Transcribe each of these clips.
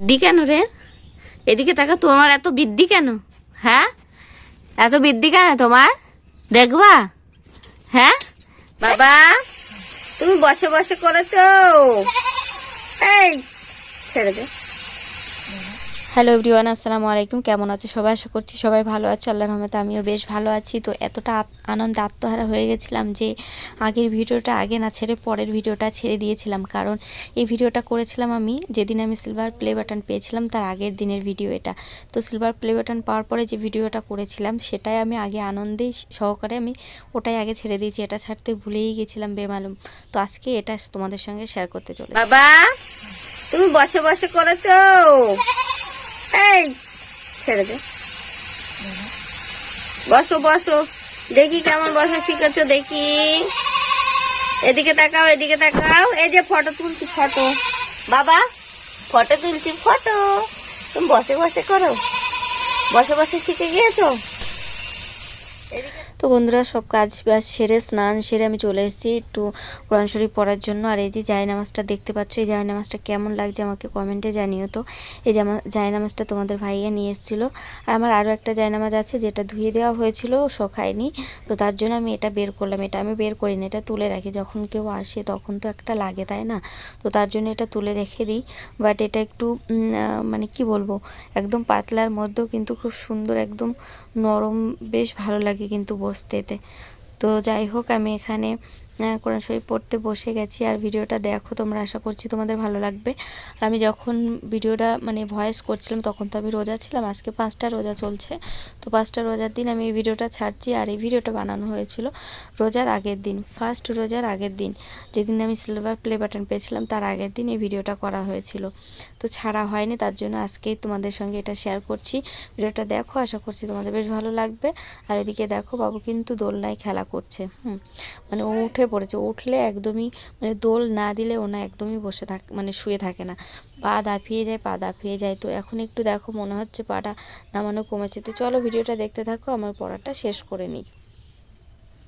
বৃদ্ধি কেন রে? এদিকে তাকা, তোমার এত বৃদ্ধি কেন? হ্যাঁ? এত বৃদ্ধি কেন তোমার? দেখবা? হ্যাঁ? বাবা, তুমি বসে বসে করেছ। এই, ছেড়ে দে। হ্যালো এভরিওয়ান, আসসালামু আলাইকুম। কেমন আছো সবাই? আশা করছি সবাই ভালো আছে। আল্লাহর রহমতে আমিও বেশ ভালো আছি। তো এতটা আনন্দ আত্মহারা হয়ে গেছিলাম যে আগের ভিডিওটা আগে না ছেড়ে পরের ভিডিওটা ছেড়ে দিয়েছিলাম। কারণ এই ভিডিওটা করেছিলাম আমি যেদিন আমি সিলভার প্লে বাটন পেয়েছিলাম, তার আগের দিনের ভিডিও এটা। তো সিলভার প্লে বাটন পাওয়ার পরে যে ভিডিওটা করেছিলাম, সেটাই আমি আগে আনন্দেই সহকারে আমি ওটাই আগে ছেড়ে দিয়েছি। এটা ছাড়তে ভুলেই গেছিলাম, বেমালুম। তো আজকে এটা তোমাদের সঙ্গে শেয়ার করতে চলে বাবা, তুমি বসে বসে করেছ? ছেড়ে দে। বসো বসো। দেখি কেমন বসা শিখেছো দেখি। এদিকে তাকাও এদিকে তাকাও। এই যে ফটো তুলছি, ফটো। বাবা, ফটো তুলছি, ফটো। তুমি বসে বসে করো। বসে বসে শিখে গিয়েছো? তো বন্ধুরা সব কাজ বাজ সেরে, স্নান সেরে আমি চলে এসেছি একটু কোরআন শরীফ পড়ার জন্য। আর এই যে জায় নামাজটা দেখতে পাচ্ছ, এই জায় নামাজটা কেমন লাগছে আমাকে কমেন্টে জানিও তো। এই জায় নামাজটা তোমাদের ভাইয়া নিয়ে এসেছিল। আর আমার আরও একটা জায় নামাজ আছে যেটা ধুয়ে দেওয়া হয়েছিল শোকায়নি। তো তার জন্য আমি এটা বের করলাম। এটা আমি বের করি না এটা তুলে রাখি। যখন কেউ আসে তখন তো একটা লাগে, তাই না? তো তার জন্য এটা তুলে রেখে দিই। বাট এটা একটু মানে কি বলব? একদম পাতলার মধ্যেও কিন্তু খুব সুন্দর, একদম নরম, বেশ ভালো লাগে কিন্তু বসতে তো যাই হোক আমি এখানে কোরআন শরীফ পড়তে বসে গেছি আর ভিডিওটা দেখো, তোমরা আশা করছি তোমাদের ভালো লাগবে। আর আমি যখন ভিডিওটা মানে ভয়েস করছিলাম, তখন তো আমি রোজা ছিলাম, আজকে পাঁচটা রোজা চলছে। তো পাঁচটা রোজার দিন আমি এই ভিডিওটা ছাড়ছি আর এই ভিডিওটা বানানো হয়েছিল রোজার আগের দিন ফার্স্ট রোজার আগের দিন। যেদিন আমি সিলভার প্লে বাটন পেয়েছিলাম, তার আগের দিন এই ভিডিওটা করা হয়েছিল। তো ছাড়া হয়নি, তার জন্য আজকেই তোমাদের সঙ্গে এটা শেয়ার করছি। ভিডিওটা দেখো, আশা করছি তোমাদের বেশ ভালো লাগবে। আর এদিকে দেখো, বাবু কিন্তু দোলনায় খেলা করছে, হুম। মানে ও উঠে পড়েছে। উঠলে একদমই মানে দোল না দিলে ওনা একদমই বসে থাক মানে শুয়ে থাকে না। পা দাপিয়ে যায়, পা দাপিয়ে যায়। তো এখন একটু দেখো, মনে হচ্ছে পাটা নামানো কমেছে। তো চলো ভিডিওটা দেখতে থাকো, আমার পড়াটা শেষ করে নিই।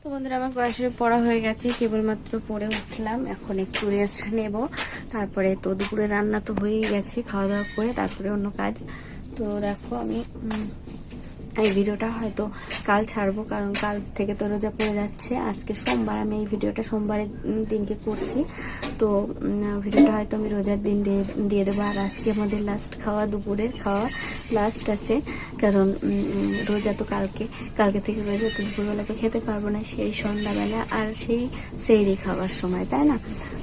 তো বন্ধুরা, আমার শরীফ পড়া হয়ে গেছে। কেবলমাত্র পড়ে উঠলাম। এখন একটু রেস্ট নেব। তারপরে তো দুপুরে রান্না তো হয়েই গেছে খাওয়া দাওয়া করে তারপরে অন্য কাজ। তো দেখো আমি এই ভিডিওটা হয়তো কাল ছাড়বো, কারণ কাল থেকে তো রোজা পড়ে যাচ্ছে। আজকে সোমবার, আমি এই ভিডিওটা সোমবারের দিনকে করছি। তো ভিডিওটা হয়তো আমি রোজার দিন দিয়ে দিয়ে দেবো। আর আজকে আমাদের লাস্ট খাওয়া, দুপুরের খাওয়া লাস্ট আছে। কারণ রোজা তো কালকে কালকে থেকে রোজা তো দুপুরবেলা তো খেতে পারব না, সেই সন্ধ্যাবেলা আর সেই সেইরি খাওয়ার সময়, তাই না?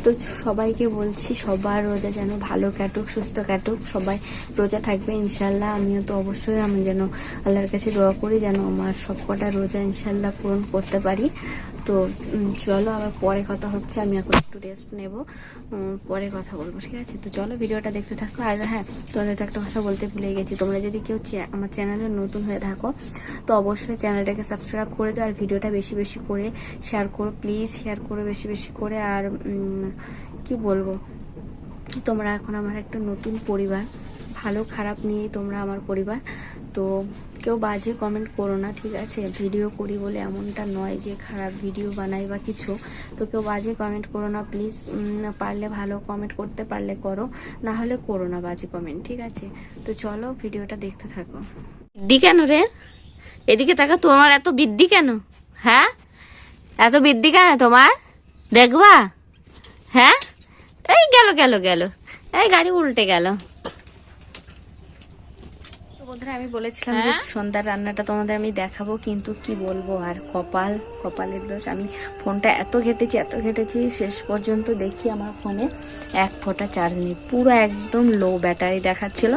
তো সবাইকে বলছি, সবার রোজা যেন ভালো কাটুক, সুস্থ কাটুক, সবাই রোজা থাকবে ইনশাল্লাহ আমিও তো অবশ্যই, আমি যেন আল্লাহর কাছে দোয়া করি যেন আমার সবকটা রোজা ইনশাল্লাহ পূরণ করতে পারি। তো চলো আবার পরে কথা হচ্ছে, আমি এখন একটু রেস্ট নেব। পরে কথা বলব, ঠিক আছে? তো চলো ভিডিওটা দেখতে থাকো। আর হ্যাঁ তোমাদের একটা কথা বলতে ভুলে গেছি। তোমরা যদি কেউ আমার চ্যানেলে নতুন হয়ে থাকো, তো অবশ্যই চ্যানেলটাকে সাবস্ক্রাইব করে দাও। আর ভিডিওটা বেশি বেশি করে শেয়ার করো প্লিজ শেয়ার করো বেশি বেশি করে। আর কি বলব? তোমরা এখন আমার একটা নতুন পরিবার, ভালো খারাপ নিয়েই তোমরা আমার পরিবার। তো কেউ বাজে কমেন্ট করো না, ঠিক আছে? ভিডিও করি বলে এমনটা নয় যে খারাপ ভিডিও বানাই বা কিছু। তো কেউ বাজে কমেন্ট করো না প্লিজ পারলে ভালো কমেন্ট করতে পারলে করো, না হলে করো না বাজে কমেন্ট ঠিক আছে? তো চলো ভিডিওটা দেখতে থাকো। বৃদ্ধি কেন রে? এদিকে তাকা তোমার এত বৃদ্ধি কেন? হ্যাঁ? এত বৃদ্ধি কেন তোমার? দেখবা? হ্যাঁ? এই গেল গেল গেল। এই গাড়ি উল্টে গেল। বন্ধুরা আমি বলেছিলাম যে হ্যাঁ? সন্ধ্যার রান্নাটা তোমাদের আমি দেখাবো কিন্তু কি বলব? আর কপাল কপালের দোষ। আমি ফোনটা এত ঘেটেছি এত ঘেটেছি শেষ পর্যন্ত দেখি আমার ফোনে এক ফোঁটা চার্জ নেই। পুরো একদম লো ব্যাটারি দেখাচ্ছিল।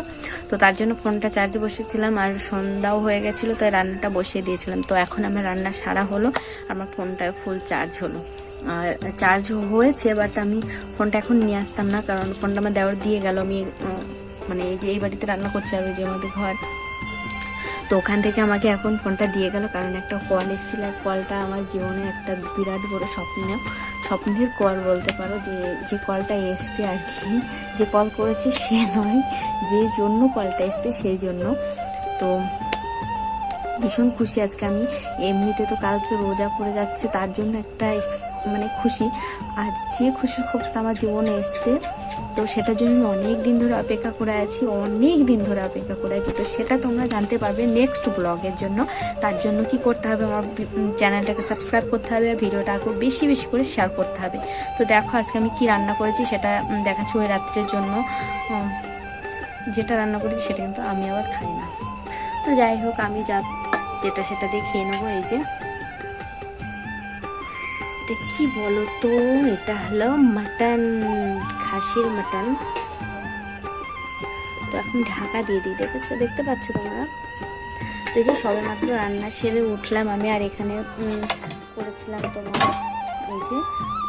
তো তার জন্য ফোনটা চার্জে বসেছিলাম আর সন্ধ্যাও হয়ে গেছিল তাই রান্নাটা বসিয়ে দিয়েছিলাম। তো এখন আমার রান্না সারা হলো আমার ফোনটা ফুল চার্জ হলো। আর চার্জ হয়েছে বাট আমি ফোনটা এখন নিয়ে আসতাম না কারণ ফোনটা আমার দেওয়ার দিয়ে গেল। আমি মানে এই যে এই বাড়িতে রান্না করছি আর ওই যে আমাদের ঘর। তো ওখান থেকে আমাকে এখন ফোনটা দিয়ে গেল, কারণ একটা কল এসেছিল আর কলটা আমার জীবনে একটা বিরাট বড় স্বপ্ন। স্বপ্নের কল বলতে পারো যে যে কলটা এসছে আর কি, যে কল করেছে সে নয়, যে জন্য কলটা এসছে সেই জন্য। তো ভীষণ খুশি আজকে আমি। এমনিতে তো কালকে রোজা পড়ে যাচ্ছে, তার জন্য একটা মানে খুশি। আর যে খুশির খবরটা আমার জীবনে এসছে তো সেটার জন্য আমি অনেক দিন ধরে অপেক্ষা করে আছি, অনেক দিন ধরে অপেক্ষা করে আছি। তো সেটা তোমরা জানতে পারবে নেক্সট ব্লগের জন্য। তার জন্য কি করতে হবে আমার চ্যানেলটাকে সাবস্ক্রাইব করতে হবে আর ভিডিওটা আরও বেশি বেশি করে শেয়ার করতে হবে। তো দেখো আজকে আমি কি রান্না করেছি সেটা দেখাচ্ছি ওই রাত্রের জন্য। যেটা রান্না করেছি সেটা কিন্তু আমি আবার খাই না। তো যাই হোক, আমি যা যেটা সেটা দিয়ে খেয়ে নেব, এই যে। কি বলো তো এটা হলো মাটন খাসির মাটন। তো এখন ঢাকা দিয়ে দিই, দেখেছ? দেখতে পাচ্ছ তোমরা? তো এই যে সবেমাত্র রান্না সেরে উঠলাম আমি, আর এখানে করেছিলাম তোমার এই যে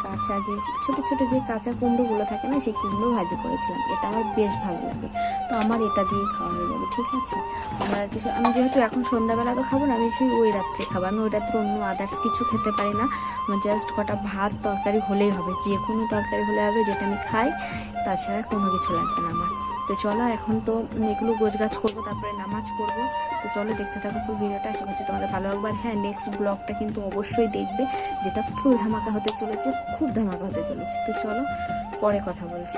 কাঁচা যে ছোটো ছোটো যে কাঁচা কুমড়োগুলো থাকে না, সেই কুমড়ো ভাজি করেছিলাম। এটা আমার বেশ ভালো লাগে। তো আমার এটা দিয়ে খাওয়া হয়ে যাবে, ঠিক আছে? আমার কিছু আমি যেহেতু এখন সন্ধ্যাবেলা তো খাব না, আমি সেই ওই রাত্রে খাব। আমি ওই রাত্রে অন্য আদার্স কিছু খেতে পারি না। আমার জাস্ট কটা ভাত তরকারি হলেই হবে। যে কোনো তরকারি হলে হবে, যেটা আমি খাই, তাছাড়া কোনো কিছু লাগবে না আমার। তো চলো, এখন তো এগুলো গোছগাছ করব, তারপরে নামাজ করব তো চলো, দেখতে থাকো ফুল ভিডিওটা, আশা করছি তোমাদের ভালো লাগবে। আর হ্যাঁ নেক্সট ব্লগটা কিন্তু অবশ্যই দেখবে, যেটা ফুল ধামাকা হতে চলেছে, খুব ধামাকা হতে চলেছে। তো চলো, পরে কথা বলছি।